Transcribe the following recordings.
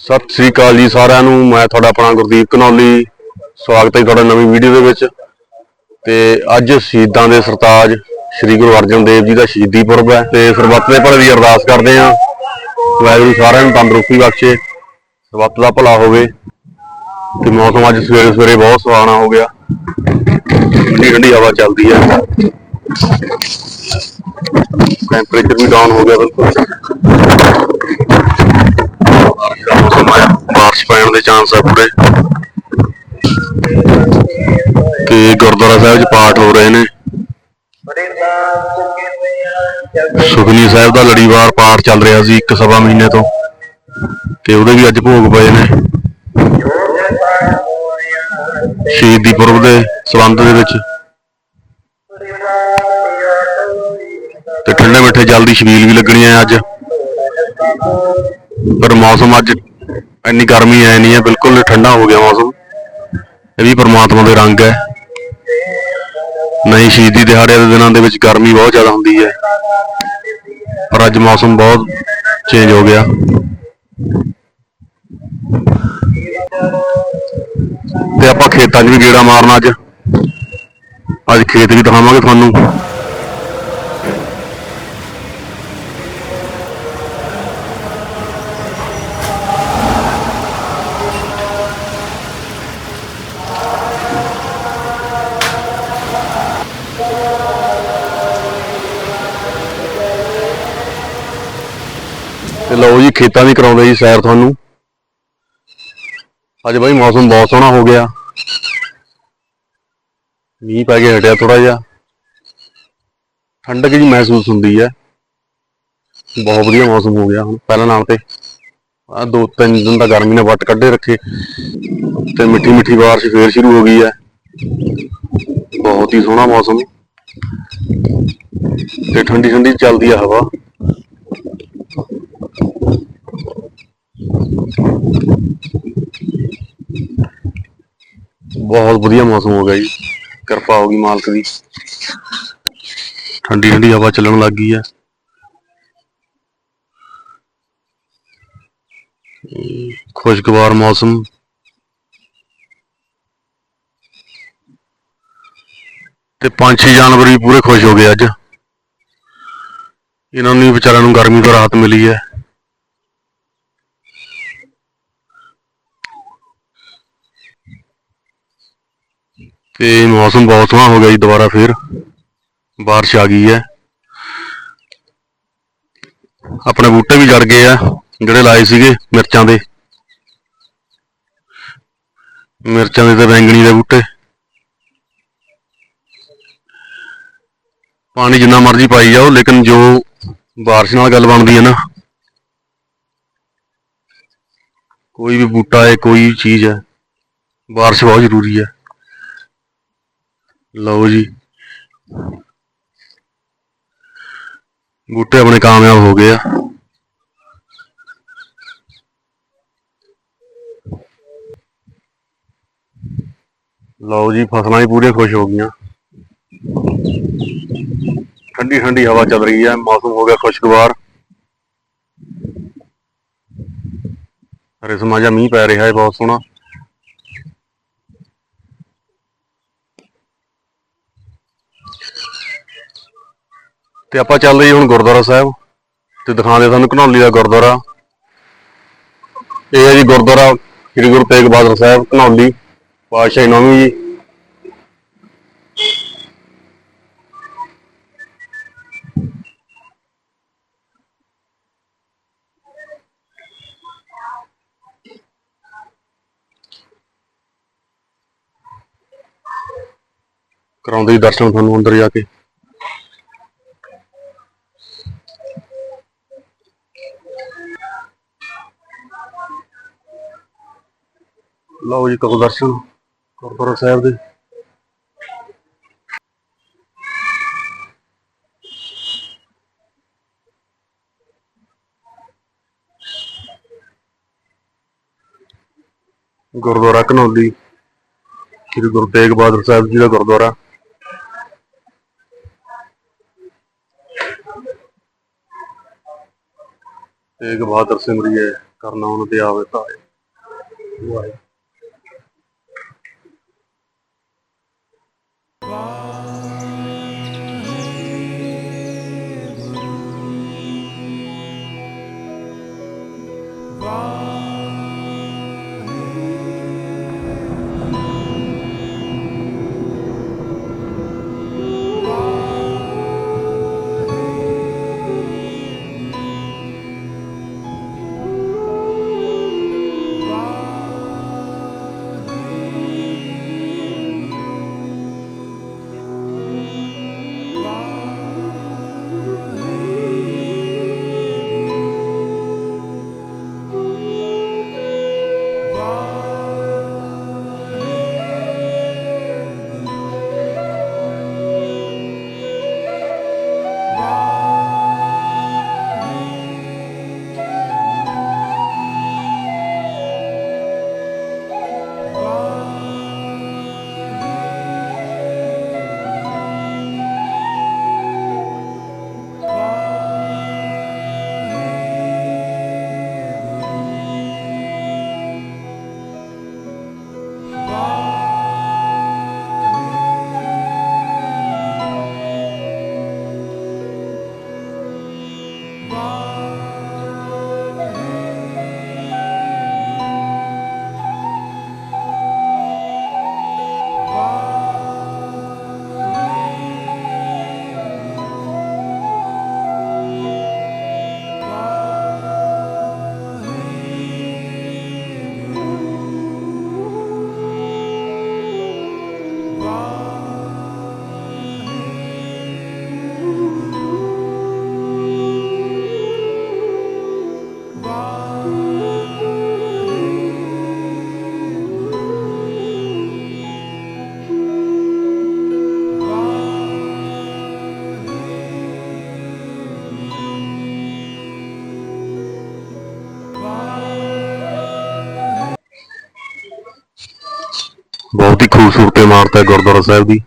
ਸਤਿ ਸ੍ਰੀ ਅਕਾਲ ਜੀ ਸਾਰਿਆਂ ਨੂੰ। ਮੈਂ ਤੁਹਾਡਾ ਆਪਣਾ ਗੁਰਦੀਪ ਕਨੌਲੀ। ਸਵਾਗਤ ਹੈ ਤੁਹਾਡਾ ਨਵੀਂ ਵੀਡੀਓ ਦੇ ਵਿੱਚ। ਤੇ ਅੱਜ ਸ਼ਹੀਦਾਂ ਦੇ ਸਰਤਾਜ ਸ੍ਰੀ ਗੁਰੂ ਅਰਜਨ ਦੇਵ ਜੀ ਦਾ ਸ਼ਹੀਦੀ ਪੁਰਬ ਹੈ। ਤੇ ਸਰਬੱਤ ਦੇ ਭਲੇ ਦੀ ਅਰਦਾਸ ਕਰਦੇ ਹਾਂ। ਵਾਹਿਗੁਰੂ ਸਾਰਿਆਂ ਨੂੰ ਤੰਦਰੁਸਤੀ ਬਖਸ਼ੇ। ਸਰਬੱਤ ਦਾ ਭਲਾ ਹੋਵੇ। ਤੇ ਮੌਸਮ ਅੱਜ ਸਵੇਰੇ ਸਵੇਰੇ ਬਹੁਤ ਸੁਹਾਣਾ ਹੋ ਗਿਆ। ਠੰਡੀ ਠੰਡੀ ਹਵਾ ਚੱਲਦੀ ਹੈ। ਟੈਂਪਰੇਚਰ ਵੀ ਡਾਊਨ ਹੋ ਗਿਆ ਬਿਲਕੁਲ ਬਾਰਿਸ਼ ਦਾ ਮੌਸਮ ਹੈ ਬਾਰਿਸ਼ ਪੈਣ ਦੇ ਚਾਂਸ ਹੈ ਪੂਰੇ। ਤੇ ਗੁਰਦੁਆਰਾ ਸਾਹਿਬ 'ਚ ਪਾਠ ਹੋ ਰਹੇ ਨੇ। ਸੁਖਨੀ ਸਾਹਿਬ ਦਾ ਲੜੀਵਾਰ ਪਾਠ ਚੱਲ ਰਿਹਾ ਸੀ ਇੱਕ ਸਵਾ ਮਹੀਨੇ ਤੋਂ। ਤੇ ਉਹਦੇ ਵੀ ਅੱਜ ਭੋਗ ਪਏ ਨੇ। ਸ਼ਹੀਦੀ ਪੁਰਬ ਦੇ ਸੰਬੰਧ ਦੇ ਵਿੱਚ। ਤੇ ਠੰਡੇ ਮਿੱਠੇ ਜਲ ਦੀ ਛਬੀਲ ਵੀ ਲੱਗਣੀ ਹੈ ਅੱਜ। ਪਰ ਮੌਸਮ ਅੱਜ ਇੰਨੀ ਗਰਮੀ ਐ ਨਹੀਂ ਹੈ ਬਿਲਕੁਲ ਠੰਡਾ ਹੋ ਗਿਆ ਮੌਸਮ। ਇਹ ਵੀ ਪਰਮਾਤਮਾ ਦੇ ਰੰਗ ਹੈ ਨਹੀਂ, ਸ਼ਹੀਦੀ ਦਿਹਾੜੇ ਦੇ ਦਿਨਾਂ ਦੇ ਵਿੱਚ ਗਰਮੀ ਬਹੁਤ ਜ਼ਿਆਦਾ ਹੁੰਦੀ ਹੈ ਪਰ ਅੱਜ ਮੌਸਮ ਬਹੁਤ ਚੇਂਜ ਹੋ ਗਿਆ। ਤੇ ਆਪਾਂ ਖੇਤਾਂ 'ਚ ਵੀ ਗੇੜਾ ਮਾਰਨਾ ਅੱਜ। ਅੱਜ ਖੇਤ ਵੀ ਦਿਖਾਵਾਂਗੇ ਤੁਹਾਨੂੰ। ਤੇ ਲਓ ਜੀ, ਖੇਤਾਂ ਦੀ ਕਰਾਉਂਦੇ ਜੀ ਸੈਰ ਤੁਹਾਨੂੰ। ਅੱਜ ਬਾਈ ਮੌਸਮ ਬਹੁਤ ਸੋਹਣਾ ਹੋ ਗਿਆ। ਮੀਂਹ ਪੈ ਕੇ ਹਟਿਆ ਥੋੜਾ ਜਿਹਾ। ਠੰਡਕ ਜੀ ਮਹਿਸੂਸ ਹੁੰਦੀ ਹੈ। ਬਹੁਤ ਵਧੀਆ ਮੌਸਮ ਹੋ ਗਿਆ ਹੁਣ, ਪਹਿਲਾਂ ਨਾਲ ਤੇ। ਆ ਦੋ ਤਿੰਨ ਦਿਨ ਦਾ ਗਰਮੀ ਨੇ ਵੱਟ ਕੱਢੇ ਰੱਖੇ। ਤੇ ਮਿੱਠੀ ਮਿੱਠੀ ਬਾਰਿਸ਼ ਫੇਰ ਸ਼ੁਰੂ ਹੋ ਗਈ ਹੈ। ਬਹੁਤ ਹੀ ਸੋਹਣਾ ਮੌਸਮ। ਤੇ ਠੰਡੀ ਠੰਡੀ ਚੱਲਦੀ ਆ ਹਵਾ। ਬਹੁਤ ਵਧੀਆ ਮੌਸਮ ਹੋ ਗਿਆ ਜੀ। ਕਿਰਪਾ ਹੋ ਗਈ ਮਾਲਕ ਦੀ। ਠੰਡੀ ਠੰਡੀ ਹਵਾ ਚੱਲਣ ਲੱਗ ਗਈ ਹੈ। ਖੁਸ਼ਗਵਾਰ ਮੌਸਮ। ਤੇ ਪੰਛੀ ਜਾਨਵਰ ਵੀ ਪੂਰੇ ਖੁਸ਼ ਹੋ ਗਏ ਅੱਜ। ਇਹਨਾਂ ਨੂੰ ਵਿਚਾਰਿਆਂ ਨੂੰ ਗਰਮੀ ਤੋਂ ਰਾਹਤ ਮਿਲੀ ਹੈ। ਤੇ ਮੌਸਮ ਬਹੁਤ ਸੋਹਣਾ ਹੋ ਗਿਆ ਜੀ ਦੁਬਾਰਾ ਫੇਰ। ਬਾਰਿਸ਼ ਆ ਗਈ ਹੈ। ਆਪਣੇ ਬੂਟੇ ਵੀ ਜੜ ਗਏ ਆ, ਜਿਹੜੇ ਲਾਏ ਸੀਗੇ ਮਿਰਚਾਂ ਦੇ। ਮਿਰਚਾਂ ਦੇ ਤੇ ਬੈਂਗਣੀ ਦੇ ਬੂਟੇ। ਪਾਣੀ ਜਿੰਨਾ ਮਰਜ਼ੀ ਪਾਈ ਜਾਓ, ਲੇਕਿਨ ਜੋ ਬਾਰਿਸ਼ ਨਾਲ ਗੱਲ ਬਣਦੀ ਹੈ ਨਾ, ਕੋਈ ਵੀ ਬੂਟਾ ਹੈ, ਕੋਈ ਚੀਜ਼ ਹੈ, ਬਾਰਿਸ਼ ਬਹੁਤ ਜ਼ਰੂਰੀ ਹੈ। ਲਓ ਜੀ। ਬੂਟੇ ਆਪਣੇ ਕਾਮਯਾਬ ਹੋ ਗਏ ਆ। ਲਓ ਜੀ, ਫਸਲਾਂ ਵੀ ਪੂਰੀਆਂ ਖੁਸ਼ ਹੋ ਗਈਆਂ। ਠੰਡੀ ਠੰਡੀ ਹਵਾ ਚੱਲ ਰਹੀ ਹੈ ਮੌਸਮ ਹੋ ਗਿਆ ਖੁਸ਼ਗਵਾਰ। ਰਿਸਮਾ ਜਿਹਾ ਮੀਂਹ ਪੈ ਰਿਹਾ ਹੈ, ਬਹੁਤ ਸੋਹਣਾ। ਤੇ ਆਪਾਂ ਚੱਲਦੇ ਜੀ ਹੁਣ ਗੁਰਦੁਆਰਾ ਸਾਹਿਬ ਤੇ ਦਿਖਾਉਂਦੇ ਤੁਹਾਨੂੰ ਘਨੌਲੀ ਦਾ ਗੁਰਦੁਆਰਾ। ਇਹ ਹੈ ਜੀ ਗੁਰਦੁਆਰਾ ਸ੍ਰੀ ਗੁਰੂ ਤੇਗ ਬਹਾਦਰ ਸਾਹਿਬ, ਘਨੌਲੀ, ਪਾਤਸ਼ਾਹੀ ਨੌਵੀਂ ਜੀ। ਕਰਾਉਂਦੇ ਜੀ ਦਰਸ਼ਨ ਤੁਹਾਨੂੰ ਅੰਦਰ ਜਾ ਕੇ। ਲਓ ਜੀ ਕਰੋ ਦਰਸ਼ਨ ਗੁਰਦੁਆਰਾ ਸਾਹਿਬ ਦੇ। ਗੁਰਦੁਆਰਾ ਘਨੌਲੀ, ਸ੍ਰੀ ਗੁਰੂ ਤੇਗ ਬਹਾਦਰ ਸਾਹਿਬ ਜੀ ਦਾ ਗੁਰਦੁਆਰਾ। ਤੇਗ ਬਹਾਦਰ ਸਿਮਰਿਏ ਕਰਨਾ ਉਹਨਾਂ ਤੇ ਆਵੇ ਤਾਏ ਵਾਹਿਗੁਰੂ। ਬਹੁਤ ਹੀ ਖੂਬਸੂਰਤ ਇਮਾਰਤ ਹੈ ਗੁਰਦੁਆਰਾ ਸਾਹਿਬ ਦੀ।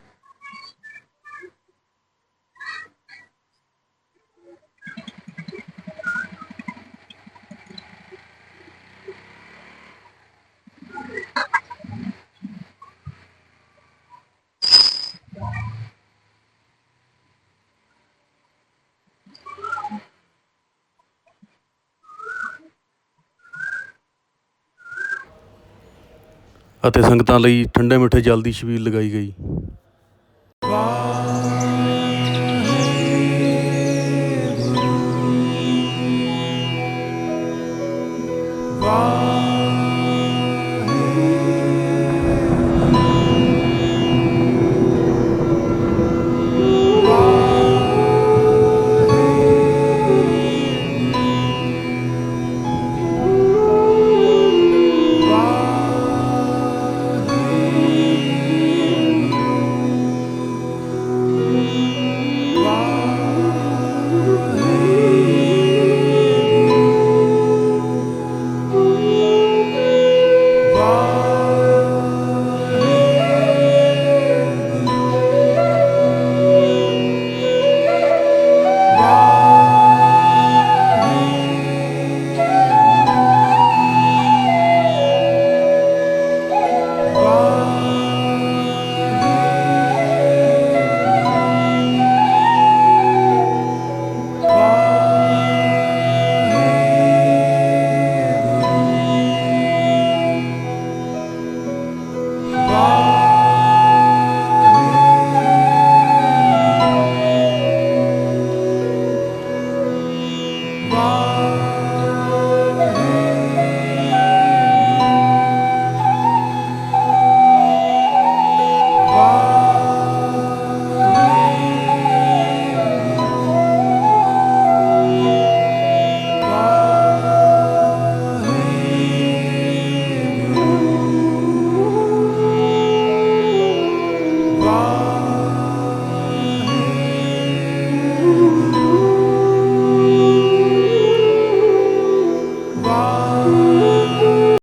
ਅਤੇ ਸੰਗਤਾਂ ਲਈ ਠੰਡੇ ਮਿੱਠੇ ਜਲ ਦੀ ਛਬੀਲ ਲਗਾਈ ਗਈ।